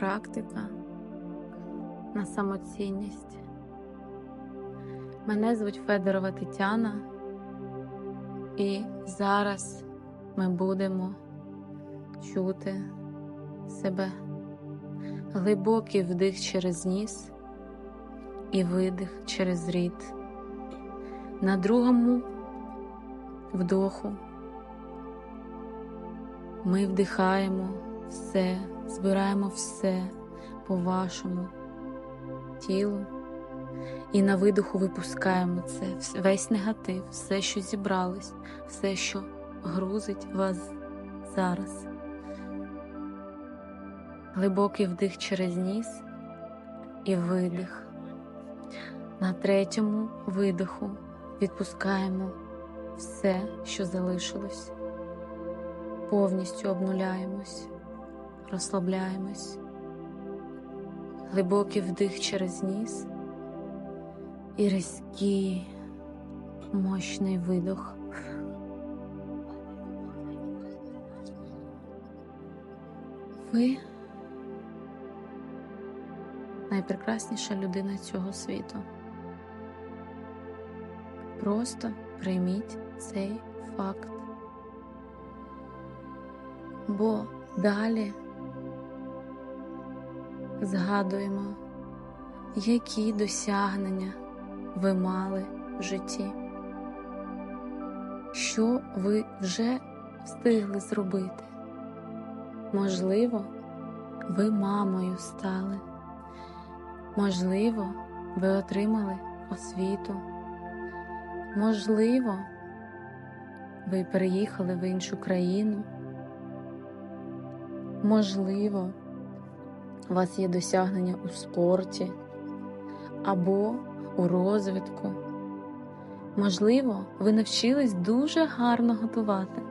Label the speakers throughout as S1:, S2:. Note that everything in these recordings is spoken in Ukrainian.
S1: практика на самоцінність. Мене звуть Федорова Тетяна, і зараз ми будемо чути себе. Глибокий вдих через ніс і видих через рід. На другому вдоху ми вдихаємо все, збираємо все по вашому тілу. І на видоху випускаємо це, весь негатив, все, що зібралось, все, що грузить вас зараз. Глибокий вдих через ніс і видих. На третьому видиху відпускаємо все, що залишилось, повністю обнуляємось, розслабляємось. Глибокий вдих через ніс і різкий, мощний видох. Ви найпрекрасніша людина цього світу. Просто прийміть цей факт. Бо далі згадуємо, які досягнення ви мали в житті, що ви вже встигли зробити. Можливо, ви мамою стали, можливо, ви отримали освіту, можливо, ви переїхали в іншу країну, можливо, у вас є досягнення у спорті або у розвитку. Можливо, ви навчились дуже гарно готувати,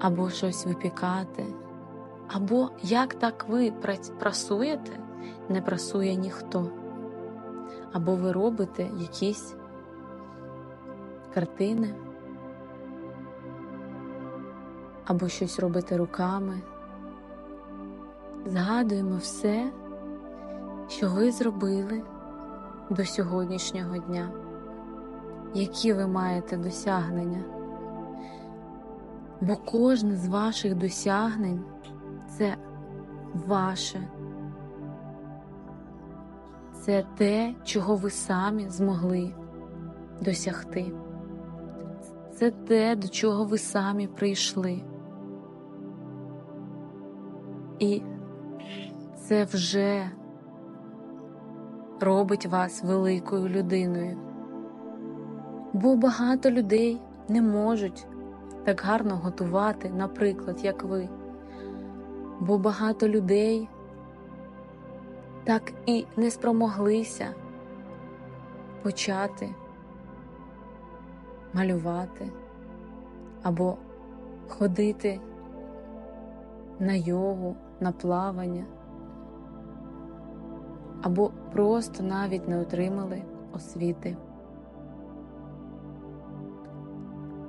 S1: або щось випікати, або як так ви прасуєте, не прасує ніхто, або ви робите якісь картини, або щось робите руками. Згадуємо все, що ви зробили до сьогоднішнього дня, які ви маєте досягнення. Бо кожне з ваших досягнень це ваше, це те, чого ви самі змогли досягти. Це те, до чого ви самі прийшли. І це вже робить вас великою людиною. Бо багато людей не можуть так гарно готувати, наприклад, як ви. Бо багато людей так і не спромоглися почати малювати або ходити на йогу, на плавання або просто навіть не отримали освіти.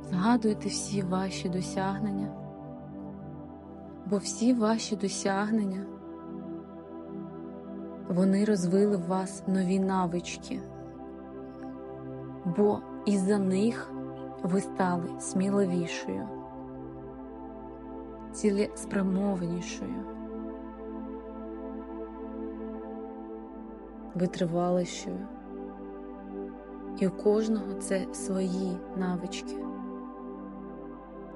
S1: Згадуйте всі ваші досягнення, бо всі ваші досягнення вони розвили в вас нові навички, бо із-за них ви стали сміливішою, цілеспрямованішою. Витривалощою. І у кожного це свої навички.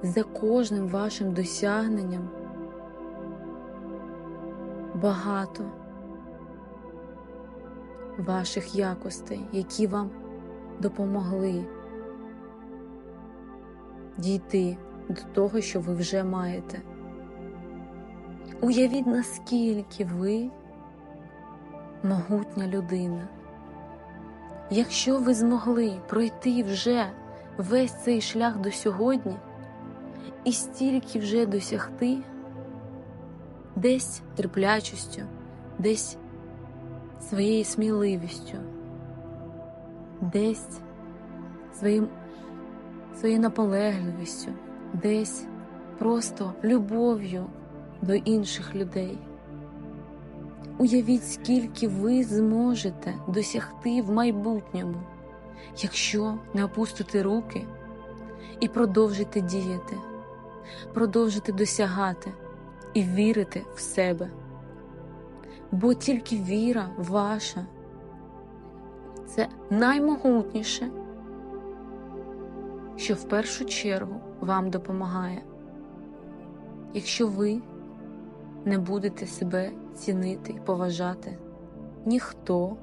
S1: За кожним вашим досягненням багато ваших якостей, які вам допомогли дійти до того, що ви вже маєте. Уявіть, наскільки ви могутня людина. Якщо ви змогли пройти вже весь цей шлях до сьогодні і стільки вже досягти, десь терплячістю, десь своєю сміливістю, десь своїм, своєю наполегливістю, десь просто любов'ю до інших людей, Уявіть, скільки ви зможете досягти в майбутньому, якщо не опустите руки і продовжите діяти, продовжите досягати і вірити в себе. Бо тільки віра ваша це наймогутніше, що в першу чергу вам допомагає. Якщо ви не будете себе цінити і поважати, ніхто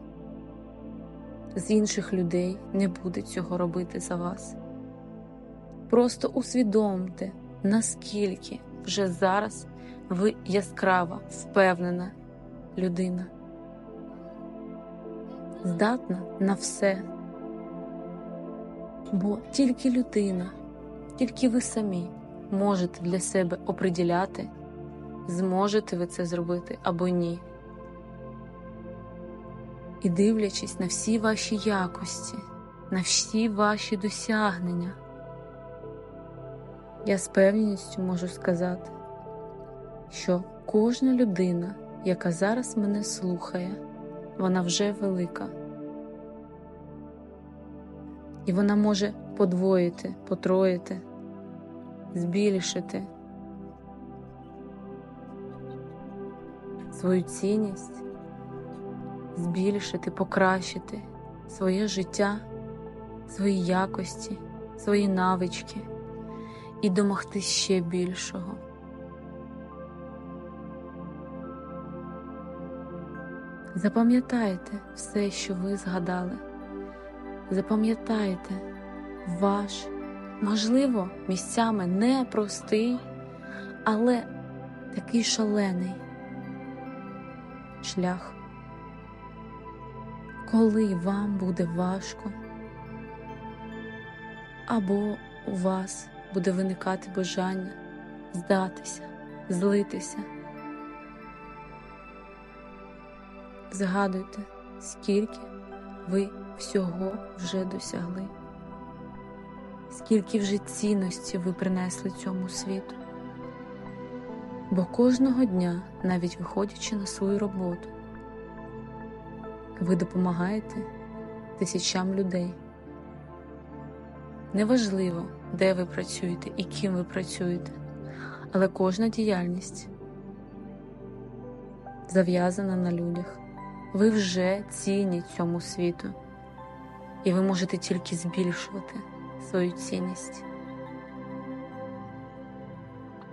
S1: з інших людей не буде цього робити за вас. Просто усвідомте, наскільки вже зараз ви яскрава, впевнена людина, здатна на все. Бо тільки людина, тільки ви самі можете для себе оприділяти, зможете ви це зробити або ні. І дивлячись на всі ваші якості, на всі ваші досягнення, я з певністю можу сказати, що кожна людина, яка зараз мене слухає, вона вже велика. І вона може подвоїти, потроїти, збільшити свою цінність, збільшити, покращити своє життя, свої якості, свої навички і домогти ще більшого. Запам'ятайте все, що ви згадали. Запам'ятайте ваш, можливо, місцями непростий, але такий шалений шлях. Коли вам буде важко, або у вас буде виникати бажання здатися, злитися. Згадуйте, скільки ви всього вже досягли, скільки вже цінності ви принесли цьому світу. Бо кожного дня, навіть виходячи на свою роботу, ви допомагаєте тисячам людей. Неважливо, де ви працюєте і ким ви працюєте, але кожна діяльність зав'язана на людях. Ви вже цінні цьому світу, і ви можете тільки збільшувати свою цінність.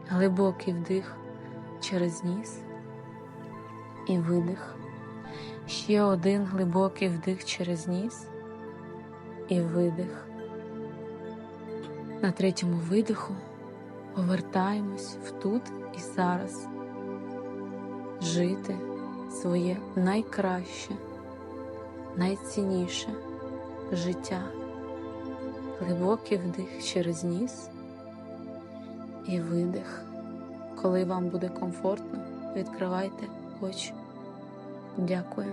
S1: Глибокий вдих через ніс і видих. Ще один глибокий вдих через ніс і видих. На третьому видиху повертаємось в тут і зараз жити своє найкраще, найцінніше життя. Глибокий вдих через ніс і видих. Коли вам буде комфортно, відкривайте очі. Дякую.